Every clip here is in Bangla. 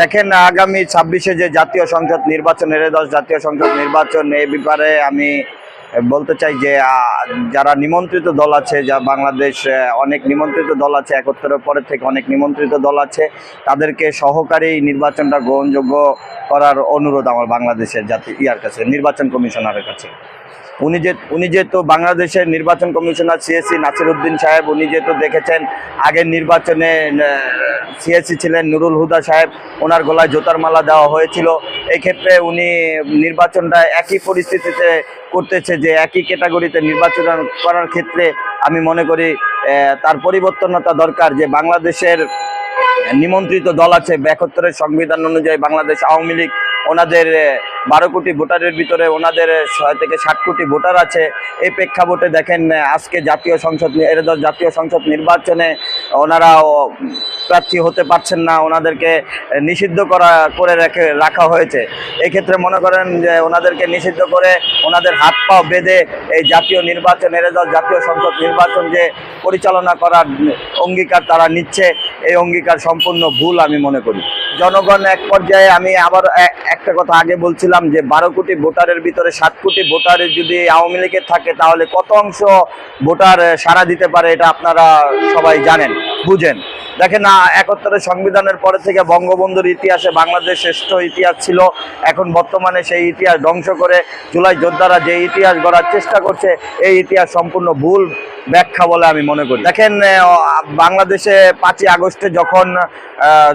দেখেন, আগামী ছাব্বিশে যে জাতীয় সংসদ নির্বাচন এর দশ জাতীয় সংসদ নির্বাচন, এ ব্যাপারে আমি বলতে চাই যে যারা নিমন্ত্রিত দল আছে, যা বাংলাদেশ অনেক নিমন্ত্রিত দল আছে একত্তরের পরে থেকে অনেক নিমন্ত্রিত দল আছে, তাদেরকে সহকারী নির্বাচনটা গ্রহণযোগ্য করার অনুরোধ আমার বাংলাদেশের জাতি, ইয়ার কাছে, নির্বাচন কমিশনারের কাছে। উনি যে, উনি যেহেতু বাংলাদেশের নির্বাচন কমিশনার সিএসসি নাসিরুদ্দিন সাহেব, উনি যেহেতু দেখেছেন, আগের নির্বাচনে সিএসসি ছিলেন নুরুল হুদা সাহেব, ওনার গলায় জোতার মালা দেওয়া হয়েছিল। এক্ষেত্রে উনি নির্বাচনটা একই পরিস্থিতিতে করতেছে যে একই ক্যাটাগরিতে নির্বাচন করার ক্ষেত্রে আমি মনে করি তার পরিবর্তনতা দরকার যে বাংলাদেশের নিমন্ত্রিত দল আছে, ব্যাকত্তরের সংবিধান অনুযায়ী বাংলাদেশ আওয়ামী লীগ, ওনাদের বারো কোটি ভোটারের ভিতরে ওনাদের ছয় থেকে ষাট কোটি ভোটার আছে। এই প্রেক্ষাপটে দেখেন আজকে জাতীয় সংসদ জাতীয় সংসদ নির্বাচনে ওনারা প্রার্থী হতে পারছেন না, ওনাদেরকে নিষিদ্ধ করা, করে রেখে, রাখা হয়েছে। এই ক্ষেত্রে মনে করেন যে ওনাদেরকে নিষিদ্ধ করে ওনাদের হাত পা বেঁধে এই জাতীয় নির্বাচন এর দল জাতীয় সংসদ নির্বাচন যে পরিচালনা করার অঙ্গীকার তারা নিচ্ছে, এই অঙ্গীকার সম্পূর্ণ ভুল আমি মনে করি। জনগণ এক পর্যায়ে, আমি আবার একটা কথা আগে বলছিলাম যে বারো কোটি ভোটারের ভিতরে সাত কোটি ভোটারের যদি আওয়ামী লীগের থাকে, তাহলে কত অংশ ভোটার সাড়া দিতে পারে, এটা আপনারা সবাই জানেন, বুঝেন। দেখেন, না একাত্তরের সংবিধানের পরে থেকে বঙ্গবন্ধুর ইতিহাসে বাংলাদেশ শ্রেষ্ঠ ইতিহাস ছিল। এখন বর্তমানে সেই ইতিহাস ধ্বংস করে জুলাই যোদ্ধারা যে ইতিহাস গড়ার চেষ্টা করছে, এই ইতিহাস সম্পূর্ণ ভুল ব্যাখ্যা বলে আমি মনে করি। দেখেন বাংলাদেশে পাঁচই আগস্টে যখন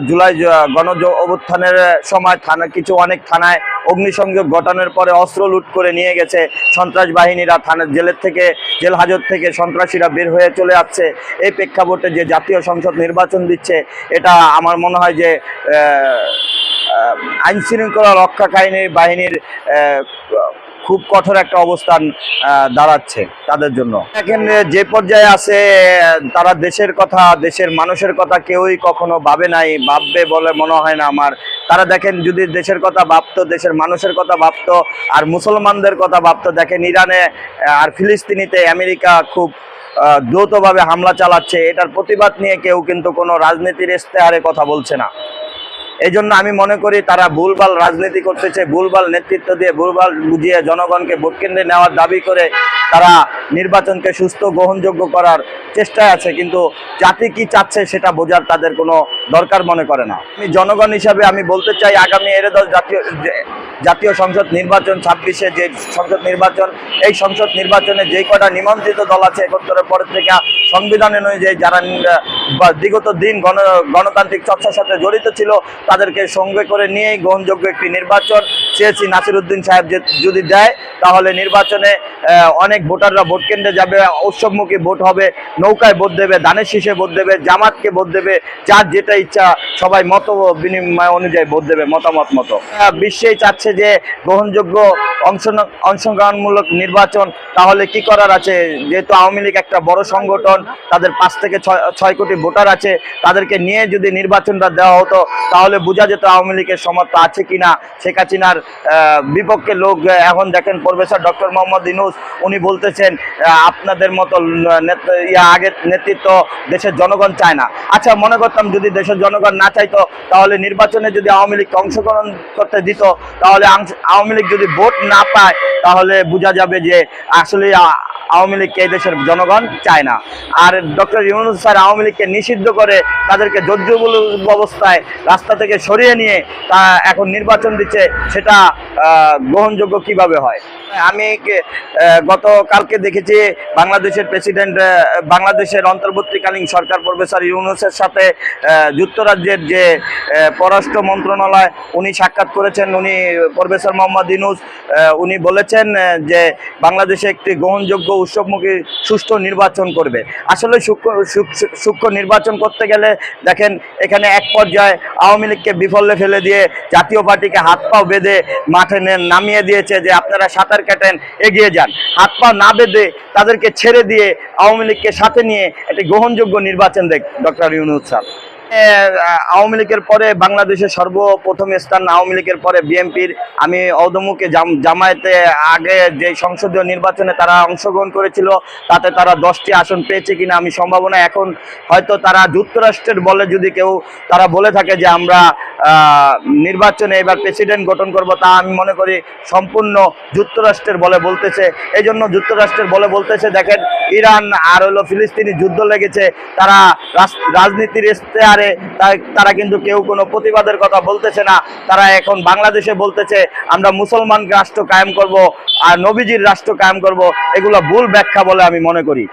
জুলাই গণ অভ্যুত্থানের সময় থানা, কিছু অনেক থানায় অগ্নিসংযোগ ঘটানোর পরে অস্ত্র লুট করে নিয়ে গেছে। সন্ত্রাস বাহিনীরা থানার জেলের থেকে, জেল হাজত থেকে সন্ত্রাসীরা বের হয়ে চলে যাচ্ছে। এই প্রেক্ষাপটে যে জাতীয় সংসদ নির্বাচন দিচ্ছে, এটা আমার মনে হয় যে আইন শৃঙ্খলা রক্ষাকারী বাহিনীর খুব কঠোর একটা অবস্থান দাঁড়াচ্ছে তাদের জন্য। দেখেন যে পর্যায়ে আছে তারা দেশের কথা, দেশের মানুষের কথা কেউই কখনো ভাবে নাই, ভাববে বলে মনে হয় না আমার। তারা দেখেন, যদি দেশের কথা ভাবতো, দেশের মানুষের কথা ভাবতো, আর মুসলমানদের কথা ভাবতো, দেখেন ইরানে আর ফিলিস্তিনিতে আমেরিকা খুব দ্রুতভাবে হামলা চালাচ্ছে। এটার প্রতিবাদ নিয়ে কেউ কিন্তু কোনো রাজনীতির ইস্তেহারে কথা বলছে না। এই জন্য আমি মনে করি তারা ভুলভাল রাজনীতি করতেছে, ভুলভাল নেতৃত্ব দিয়ে, ভুলভাল বুঝিয়ে জনগণকে ভোট কেন্দ্রে নেওয়ার দাবি করে তারা নির্বাচনকে সুস্থ, গ্রহণযোগ্য করার চেষ্টায় আছে, কিন্তু জাতি কি চাচ্ছে সেটা বোঝার তাদের কোনো দরকার মনে করে না। আমি জনগণ হিসাবে আমি বলতে চাই, আগামী এর দশ জাতীয় জাতীয় সংসদ নির্বাচন ছাব্বিশে, যে সংসদ নির্বাচন, এই সংসদ নির্বাচনে যে কটা নিমন্ত্রিত দল আছে একত্তরের পর থেকে সংবিধান অনুযায়ী যারা বিগত দিন গণ, গণতান্ত্রিক চর্চার সাথে জড়িত ছিল, তাদেরকে সঙ্গে করে নিয়েই গ্রহণযোগ্য একটি নির্বাচন। সিএসি নাসিরুদ্দিন সাহেব যে যদি দেয়, তাহলে নির্বাচনে অনেক ভোটাররা ভোট কেন্দ্রে যাবে, উৎসবমুখী ভোট হবে, নৌকায় ভোট দেবে ধানের শীষে ভোট দেবে, জামাতকে ভোট দেবে, যার যেটা ইচ্ছা, সবাই মত বিনিময় অনুযায়ী ভোট দেবে, মতামত মতো। বিশ্বেই চাচ্ছে যে গ্রহণযোগ্য অংশ অংশগ্রহণমূলক নির্বাচন, তাহলে কি করার আছে? যেহেতু আওয়ামী লীগ একটা বড় সংগঠন, তাদের পাঁচ থেকে ছয় কোটি ভোটার আছে, তাদেরকে নিয়ে যদি নির্বাচনটা দেওয়া হতো, তাহলে বোঝা যেত আওয়ামী লীগের সমর্থ আছে কিনা, শেখ হাসিনার বিপক্ষে লোক এখন দেখেন প্রফেসর ডক্টর মোহাম্মদ ইনুস, উনি বলতেছেন আপনাদের মতো ইয়া আগের নেতৃত্ব দেশের জনগণ চায় না। আচ্ছা মনে করতাম যদি দেশের জনগণ না চাইতো, তাহলে নির্বাচনে যদি আওয়ামী লীগকে অংশগ্রহণ করতে দিত, তাহলে আওয়ামী লীগ যদি ভোট না পায়, তাহলে বোঝা যাবে যে আসলে আওয়ামী লীগকে এই দেশের জনগণ চায় না। আর ডক্টর ইউনুস স্যার আওয়ামী লীগকে নিষিদ্ধ করে তাদেরকে জজ্জুবুল অবস্থায় রাস্তা থেকে সরিয়ে নিয়ে তা এখন নির্বাচন দিচ্ছে, সেটা আহ, গ্রহণযোগ্য কীভাবে হয়? আমি গতকালকে দেখেছি বাংলাদেশের প্রেসিডেন্ট বাংলাদেশের অন্তর্বর্তীকালীন সরকার প্রফেসর ইউনুসের সাথে যুক্তরাজ্যের যে পররাষ্ট্র মন্ত্রণালয় উনি সাক্ষাৎ করেছেন। উনি প্রফেসর মোহাম্মদ ইউনুস উনি বলেছেন যে বাংলাদেশে একটি গ্রহণযোগ্য উৎসবমুখী সুষ্ঠু নির্বাচন করবে। আসলে সূক্ষ্ম নির্বাচন করতে গেলে দেখেন এখানে এক পর্যায়ে আওয়ামী লীগকে বিফলে ফেলে দিয়ে জাতীয় পার্টিকে হাত পাও বেঁধে মাঠে নামিয়ে দিয়েছে যে আপনারা সাঁতার কাটেন এগিয়ে যান। হাত পা না বেঁধে তাদেরকে ছেড়ে দিয়ে আওয়ামী লীগকে সাথে নিয়ে একটি গ্রহণযোগ্য নির্বাচন দেখ ডক্টর ইউনুস আহ, আওয়ামী লীগের পরে বাংলাদেশের সর্বপ্রথম স্থান আওয়ামী লীগের পরে বিএনপির। আমি অদমুকে জামায়াতে আগে যে সংসদীয় নির্বাচনে তারা অংশগ্রহণ করেছিল, তাতে তারা দশটি আসন পেয়েছে কিনা আমি সম্ভাবনা। এখন হয়তো তারা যুক্তরাষ্ট্রের বলে যদি কেউ তারা বলে থাকে যে আমরা নির্বাচনে এবার প্রেসিডেন্ট গঠন করব, তা আমি মনে করি সম্পূর্ণ যুক্তরাষ্ট্রের বলে বলতেছে। এই জন্য যুক্তরাষ্ট্রের বলে বলতেছে, দেখেন ইরান আর হলো ফিলিস্তিনি যুদ্ধ লেগেছে, তারা রাজনীতির ইস্তেহারে তারা কিন্তু কেউ কোনো প্রতিবাদের কথা বলতেছে না। তারা এখন বাংলাদেশে বলতেছে, আমরা মুসলমান রাষ্ট্র কায়েম করব আর নবীজির রাষ্ট্র কায়েম করব। এগুলো ভুল ব্যাখ্যা বলে আমি মনে করি।